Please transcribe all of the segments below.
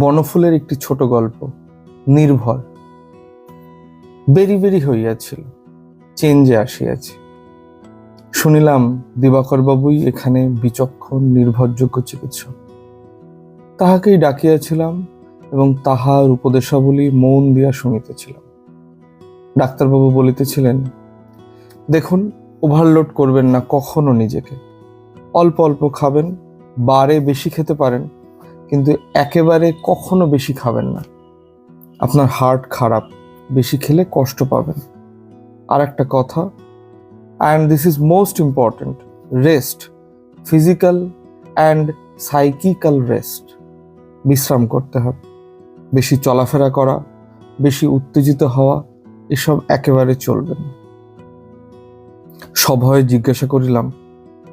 বনফুলের একটি ছোট গল্প, নির্ভর। বেরি বেরি হইয়াছিল, চেঞ্জে আসিয়াছে। শুনিলাম দিবাকরবাবুই এখানে বিচক্ষণ, নির্ভরযোগ্য চিকিৎসক। তাহাকেই ডাকিয়াছিলাম এবং তাহার উপদেশাবলী মন দিয়া শুনিতেছিলাম। ডাক্তারবাবু বলিতেছিলেন, দেখুন, ওভারলোড করবেন না কখনো নিজেকে। অল্প অল্প খাবেন, বারে বেশি খেতে পারেন কিন্তু একেবারে কখনো বেশি খাবেন না। আপনার হার্ট খারাপ, বেশি খেলে কষ্ট পাবেন। আর একটা কথা and this is most important rest physical and psychical rest বিশ্রাম করতে হবে, বেশি চলাফেরা করা, বেশি উত্তেজিত হওয়া, এসব একেবারে চলবে না। সভয়ে জিজ্ঞাসা করিলাম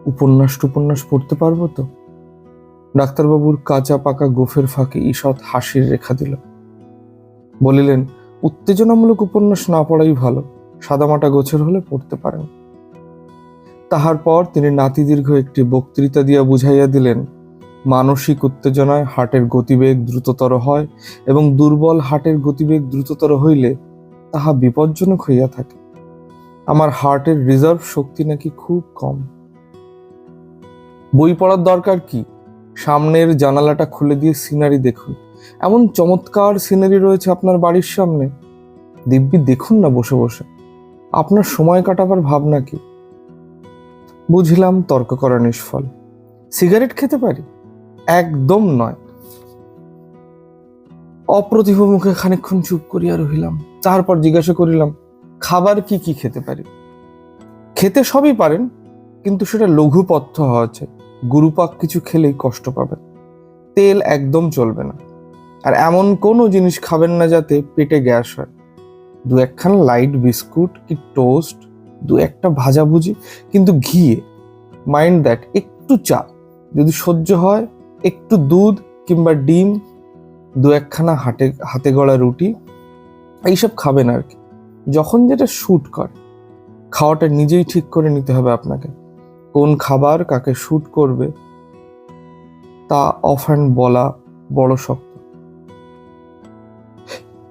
উপন্যাস টুপন্যাস পড়তে পারব তো? ডাক্তারবাবুর কাঁচা পাকা গোফের ফাঁকে ঈষৎ হাসির রেখা দিল। বলিলেন, উত্তেজনামূলক উপন্যাস না পড়াই ভালো, সাদামাটা গোছের হলে পড়তে পারেন। তাহার পর তিনি নাতি দীর্ঘ একটি বক্তৃতা দিয়া বুঝাইয়া দিলেন, মানসিক উত্তেজনায় হার্টের গতিবেগ দ্রুততর হয় এবং দুর্বল হার্টের গতিবেগ দ্রুততর হইলে তাহা বিপজ্জনক হইয়া থাকে। আমার হার্টের রিজার্ভ শক্তি নাকি খুব কম। বই পড়ার দরকার কি? সামনের জানালাটা খুলে দিয়ে সিনারি দেখুন। এমন চমৎকার সিনারি রয়েছে আপনার বাড়ির সামনে। দিব্যি, দেখুন না বসে বসে। আপনার সময় কাটাবার ভাবনা কি? বুঝলাম তর্ক করা নিষ্ফল। সিগারেট খেতে পারি? একদম নয়। অপ্রতিভ মুখে খানিকক্ষণ চুপ করিয়া রহিলাম। তারপর জিজ্ঞাসা করিলাম, খাবার কি কি খেতে পারি? খেতে সবই পারেন, কিন্তু সেটা লঘু পথ্য হওয়া চাই গুরুপাক কিছু খেলেই কষ্ট পাবেন তেল একদম চলবে না। আর এমন কোনো জিনিস খাবেন না যাতে পেটে গ্যাস হয়। দু একখানা লাইট বিস্কুট কি টোস্ট, দু একটা ভাজাভুজি কিন্তু ঘিয়ে। মাইন্ড দ্যাট একটু চা, যদি সহ্য হয় একটু দুধ কিংবা ডিম, দু একখানা হাটে, হাতে গড়া রুটি, এইসব খাবেন আর কি। যখন যেটা শ্যুট করে, খাওয়াটা নিজেই ঠিক করে নিতে হবে আপনাকে। কোন খাবার কাকে শ্যুট করবে, তা অফ হ্যান্ড বলা বড় শক্ত।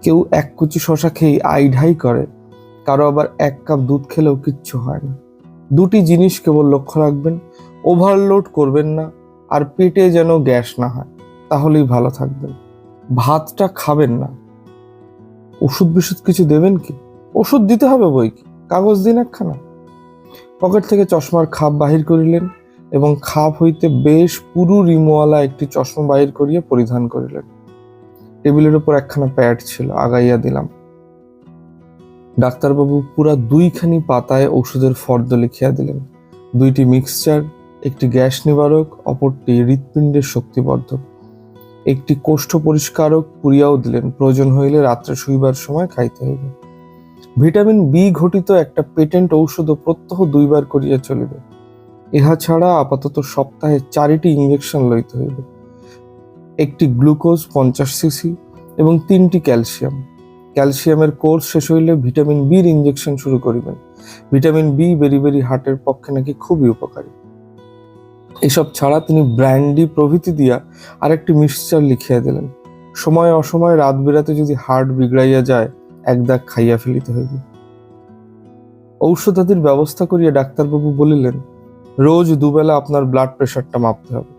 কেউ এক কুচি শশা খেয়ে আইঢাই করে, কারও আবার এক কাপ দুধ খেলেও কিচ্ছু হয় না। দুটি জিনিস কেবল লক্ষ্য রাখবেন ওভারলোড করবেন না, আর পেটে যেন গ্যাস না হয়, তাহলেই ভালো থাকবেন। ভাতটা খাবেন না। ওষুধ বিষুধ কিছু দেবেন কি? ওষুধ দিতে হবে বই কি? কাগজ দিন একখানা। পকেট থেকে চশমার খাপ বাহির করিলেন এবং খাপ হইতে বেশ পুরু রিমোয়ালা একটি চশমা বাহির করিয়া পরিধান করিলেন। টেবিলের উপর একখানা প্যাড ছিল, আগাইয়া দিলাম। ডাক্তারবাবু পুরা দুইখানি পাতায় ওষুধের ফর্দ লিখিয়া দিলেন। দুইটি মিক্সচার, একটি গ্যাস নিবারক, অপরটি হৃৎপিণ্ডের শক্তিবর্ধক। একটি কোষ্ঠ পরিষ্কারক পুরিয়াও দিলেন। প্রয়োজন হইলে রাত্রে শুইবার সময় খাইতে হইবে। ভিটামিন বি ঘটিত একটা পেটেন্ট ঔষধও প্রত্যহ দুইবার করিয়া চলিবে। ইহা ছাড়া আপাতত সপ্তাহে চারিটি ইঞ্জেকশন লইতে হইবে। একটি গ্লুকোজ পঞ্চাশ সিসি এবং তিনটি ক্যালসিয়াম। ক্যালসিয়ামের কোর্স শেষ হইলে ভিটামিন বির ইঞ্জেকশন শুরু করিবেন। ভিটামিন বি বেরি বেরি হার্টের পক্ষে নাকি খুবই উপকারী। এসব ছাড়া তিনি ব্র্যান্ডি প্রভৃতি দিয়া আরেকটি মিক্সচার লিখিয়া দিলেন। সময় অসময় রাত বেরাতে যদি হার্ট বিগড়াইয়া যায় এক দাগ খাইয়া ফেলিতে হইবে। ঔষধাদির ব্যবস্থা করিয়া ডাক্তারবাবু বলিলেন, রোজ দুবেলা আপনার ব্লাড প্রেশারটা মাপতে হবে।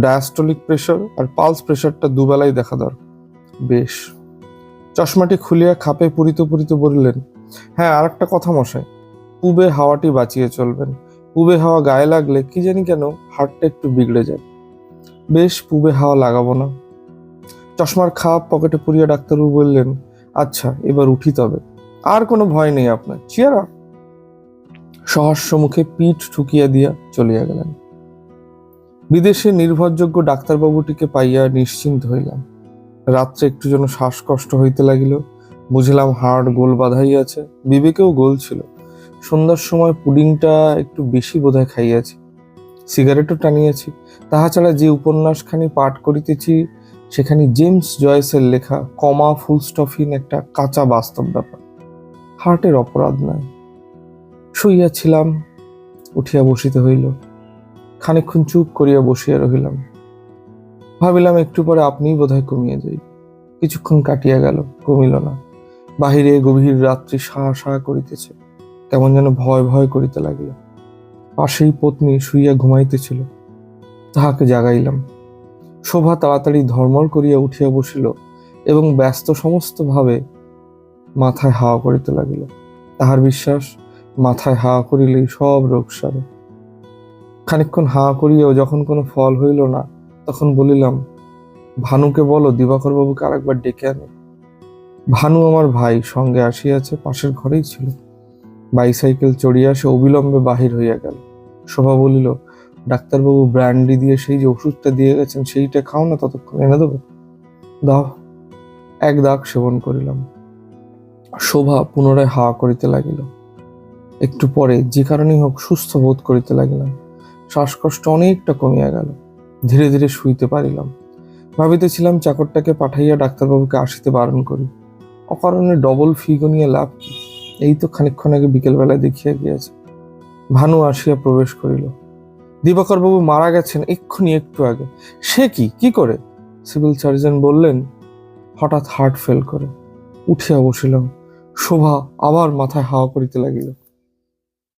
ডায়াস্টলিক প্রেশার আর পালস প্রেশারটা দুবেলাই দেখা দরকার। বেশ। চশমাটি খুলিয়া খাপে পুরিতে পুরিতে বলিলেন হ্যাঁ আর একটা কথা মশাই। পুবে হাওয়াটি বাঁচিয়ে চলবেন। পুবে হাওয়া গায়ে লাগলে কি জানি কেন হার্টটা একটু বিগড়ে যায়। বেশ, পুবে হাওয়া লাগাবো না। চশমার খাপ পকেটে পুরিয়া ডাক্তারবাবু বললেন আচ্ছা এবার উঠি তবে। আর কোনো ভয় নেই আপনার। চিয়ারা? সহস্য মুখে পিঠ ঠুকিয়া দিয়া চলিয়া গেলেন। বিদেশে নির্ভরযোগ্য ডাক্তারবাবুটিকে পাইয়া নিশ্চিন্ত হইলাম। রাত্রে একটু যেন শ্বাসকষ্ট হইতে লাগিল। বুঝলাম হাড় গোল বাঁধাইয়াছে বিবেকেও গোল ছিল। সন্ধ্যার সময় পুডিংটা একটু বেশি বোধহয় খাইয়াছি। সিগারেটও টানিয়াছি। তাহা ছাড়া যে উপন্যাসখানি পাঠ করিতেছি সেখানে জেমস জয়েসের লেখা কমা ফুল স্টফিন একটা কাঁচা বাস্তব ব্যাপার। হার্টের অপরাধ নয়। শুইয়াছিলাম উঠিয়া বসিতে হইল। খানিকক্ষণ চুপ করিয়া বসিয়া রহিলাম। ভাবিলাম, একটু পরে আপনিই বোধহয় কমিয়ে যাই। কিছুক্ষণ কাটিয়া গেল, কমিল না। বাহিরে গভীর রাত্রি সাহা সাহা করিতেছে। কেমন যেন ভয় ভয় করিতে লাগিল। পাশেই পত্নী শুইয়া ঘুমাইতেছিল। তাহাকে জাগাইলাম। শোভা তাড়াতাড়ি ধর্মর করিয়া উঠিয়া বসিল এবং ব্যস্ত সমস্ত ভাবে মাথায় হাওয়া করিতে লাগিল। তাহার বিশ্বাস, মাথায় হাওয়া করিলেই সব রোগ সারে। খানিকক্ষণ হাওয়া করিয়াও যখন কোনো ফল হইল না, তখন বলিলাম, ভানুকে বলো দিবাকর বাবুকে আরেকবার ডেকে আনে? ভানু আমার ভাই, সঙ্গে আসিয়াছে, পাশের ঘরেই ছিল। বাইসাইকেল চড়িয়া সে অবিলম্বে বাহির হইয়া গেল। শোভা বলিল ডাক্তারবাবু ব্র্যান্ডি দিয়ে সেই যে ওষুধটা দিয়ে গেছেন, সেইটা খাও না, ততক্ষণ এনে দেবো। দাও। এক দাগ সেবন করিলাম। শোভা পুনরায় হাওয়া করিতে লাগিল। একটু পরে যে কারণেই হোক সুস্থ বোধ করিতে লাগিলাম। শ্বাসকষ্ট অনেকটা কমিয়া গেল। ধীরে ধীরে শুইতে পারিলাম। ভাবিতেছিলাম চাকরটাকে পাঠাইয়া ডাক্তারবাবুকে আসিতে বারণ করি। অকারণে ডবল ফি গনিয়ে লাভ কি? এই তো খানিকক্ষণ আগে বিকেলবেলায় দেখিয়া গিয়াছে। ভানু আসিয়া প্রবেশ করিল। দিবাকর বাবু মারা গেছেন এক্ষুনি একটু আগে। সে কি? কি করে? সিভিল সার্জন বললেন, হঠাৎ হার্ট ফেল করে। উঠিয়া বসিলাম। শোভা আবার মাথায় হাওয়া করিতে লাগিল।